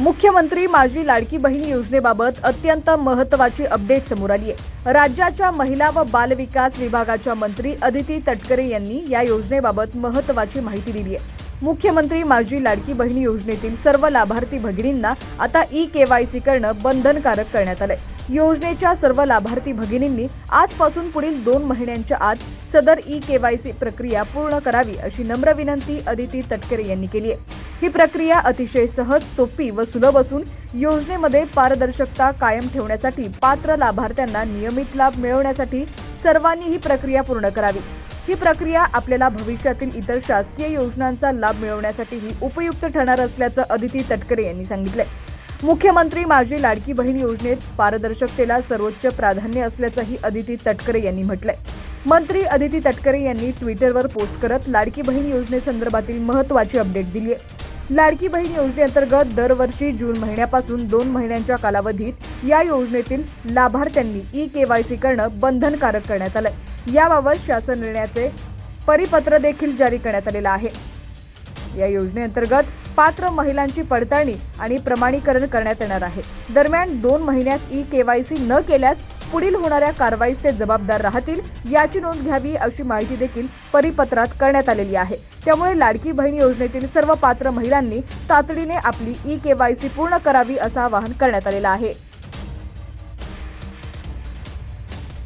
मुख्यमंत्री माझी लाडकी बहीण योजनेबाबत अत्यंत महत्त्वाची अपडेट समोर आली आहे. राज्याच्या महिला व बालविकास विभागाच्या मंत्री अदिती तटकरे यांनी या योजनेबाबत महत्त्वाची माहिती दिली आहे. मुख्यमंत्री माझी लाडकी बहीण योजनेतील सर्व लाभार्थी भगिनींना आता ई केवायसी करणं बंधनकारक करण्यात आलंय. योजनेच्या सर्व लाभार्थी भगिनींनी आजपासून पुढील दोन महिन्यांच्या आत सदर ई केवायसी प्रक्रिया पूर्ण करावी अशी नम्र विनंती अदिती तटकरे यांनी केली आहे. ही प्रक्रिया अतिशय सहज सोपी व सुलभ असून योजनेमध्ये पारदर्शकता कायम ठेवण्यासाठी पात्र लाभार्थ्यांना नियमित लाभ मिळवण्यासाठी सर्वांनी ही प्रक्रिया पूर्ण करावी. ही प्रक्रिया आपल्याला भविष्यातील इतर शासकीय योजनांचा लाभ मिळवण्यासाठीही उपयुक्त ठरणार असल्याचं अदिती तटकरे यांनी सांगितलं मुख्यमंत्री माझी लाडकी बहीण योजनेत पारदर्शकतेला सर्वोच्च प्राधान्य असल्याचंही अदिती तटकरे यांनी म्हटलंय. मंत्री अदिती तटकरे यांनी ट्विटरवर पोस्ट करत लाडकी बहीण योजनेसंदर्भातील महत्त्वाची अपडेट दिली आहे लाडकी बहीण योजनेअंतर्गत दरवर्षी जून महिन्यापासून दोन महिन्यांच्या कालावधीत या योजनेतील लाभार्थ्यांनी ई केवायसी करणं बंधनकारक करण्यात आलं याबाबत शासन निर्णयाचे परिपत्र देखील जारी करण्यात आलेलं आहे. या योजनेअंतर्गत पात्र महिलांची पडताळणी आणि प्रमाणीकरण करण्यात येणार आहे. दरम्यान दोन महिन्यात ई केवायसी न केल्यास पुढील होणाऱ्या कारवाईस ते जबाबदार राहतील याची नोंद घ्यावी अशी माहिती देखील परिपत्रात करण्यात आलेली आहे. त्यामुळे लाडकी बहीण योजनेतील सर्व पात्र महिलांनी तातडीने आपली ई केवायसी पूर्ण करावी असं आवाहन करण्यात आलेलं आहे.